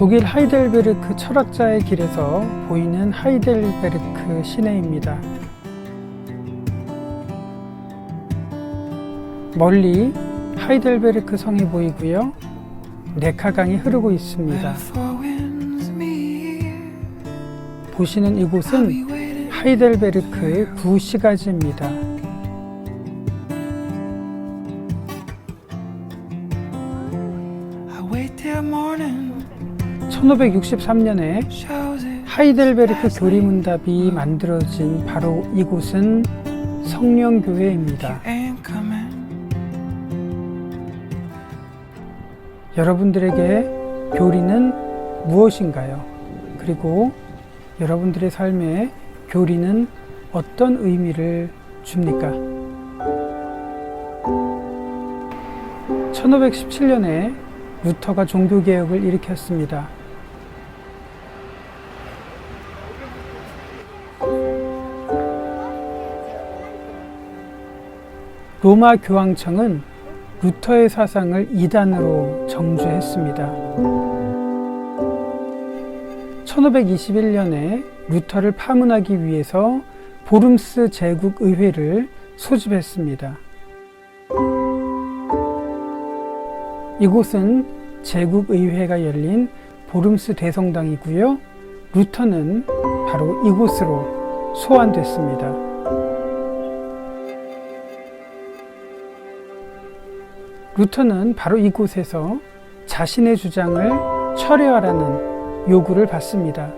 독일 하이델베르크 철학자의 길에서 보이는 하이델베르크 시내입니다. 멀리 하이델베르크 성이 보이고요. 네카강이 흐르고 있습니다. 보시는 이곳은 하이델베르크의 구시가지입니다. 1563년에 하이델베르크 교리문답이 만들어진 바로 이곳은 성령교회입니다. 여러분들에게 교리는 무엇인가요? 그리고 여러분들의 삶에 교리는 어떤 의미를 줍니까? 1517년에 루터가 종교개혁을 일으켰습니다. 로마 교황청은 루터의 사상을 이단으로 정죄했습니다. 1521년에 루터를 파문하기 위해서 보름스 제국의회를 소집했습니다. 이곳은 제국의회가 열린 보름스 대성당이고요. 루터는 바로 이곳으로 소환됐습니다. 루터는 바로 이곳에서 자신의 주장을 철회하라는 요구를 받습니다.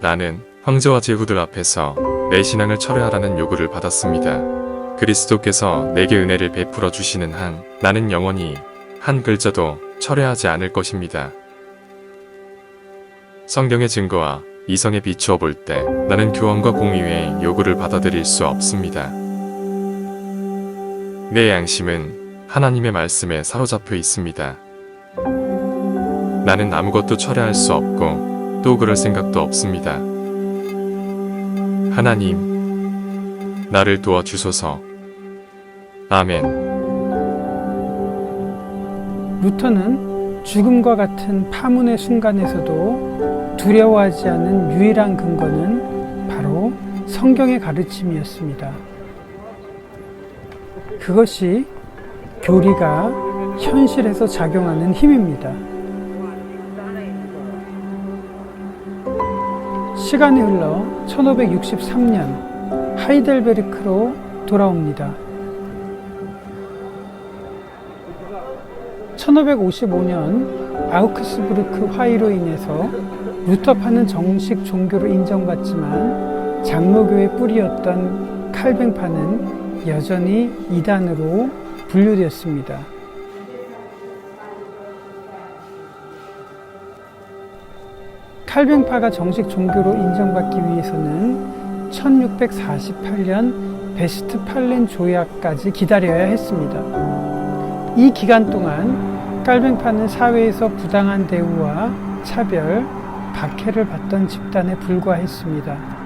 나는 황제와 제후들 앞에서 내 신앙을 철회하라는 요구를 받았습니다. 그리스도께서 내게 은혜를 베풀어 주시는 한 나는 영원히 한 글자도 철회하지 않을 것입니다. 성경의 증거와 이성에 비추어 볼 때 나는 교황과 공의회의 요구를 받아들일 수 없습니다. 내 양심은 하나님의 말씀에 사로잡혀 있습니다. 나는 아무것도 철회할 수 없고 또 그럴 생각도 없습니다. 하나님, 나를 도와 주소서. 아멘. 루터는 죽음과 같은 파문의 순간에서도 두려워하지 않는 유일한 근거는 바로 성경의 가르침이었습니다. 그것이 교리가 현실에서 작용하는 힘입니다. 시간이 흘러 1563년 하이델베르크로 돌아옵니다. 1555년 아우크스부르크 화의로 인해서 루터파는 정식 종교로 인정받지만 장로교의 뿌리였던 칼뱅파는 여전히 이단으로 분류되었습니다. 칼뱅파가 정식 종교로 인정받기 위해서는 1648년 베스트팔렌 조약까지 기다려야 했습니다. 이 기간 동안 깔뱅파는 사회에서 부당한 대우와 차별, 박해를 받던 집단에 불과했습니다.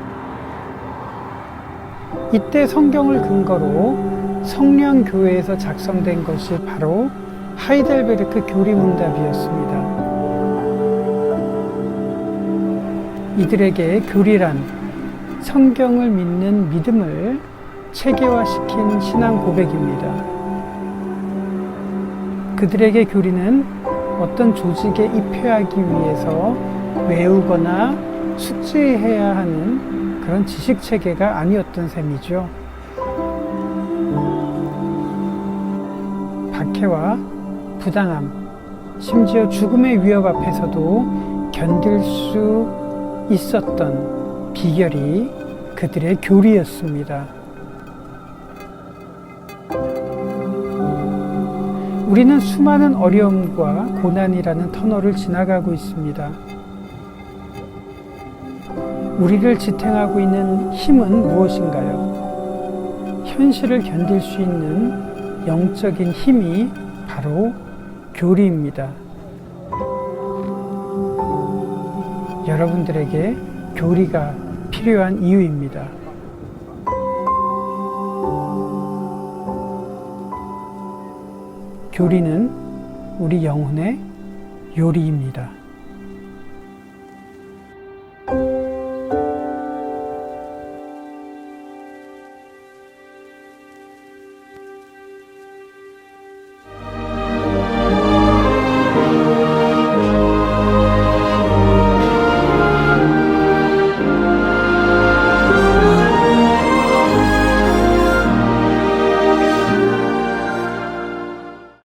이때 성경을 근거로 성령교회에서 작성된 것이 바로 하이델베르크 교리문답이었습니다. 이들에게 교리란 성경을 믿는 믿음을 체계화시킨 신앙 고백입니다. 그들에게 교리는 어떤 조직에 입회하기 위해서 외우거나 숙지해야 하는 그런 지식 체계가 아니었던 셈이죠. 박해와 부당함, 심지어 죽음의 위협 앞에서도 견딜 수 있었던 비결이 그들의 교리였습니다. 우리는 수많은 어려움과 고난이라는 터널을 지나가고 있습니다. 우리를 지탱하고 있는 힘은 무엇인가요? 현실을 견딜 수 있는 영적인 힘이 바로 교리입니다. 여러분들에게 교리가 필요한 이유입니다. 교리는 우리 영혼의 요리입니다.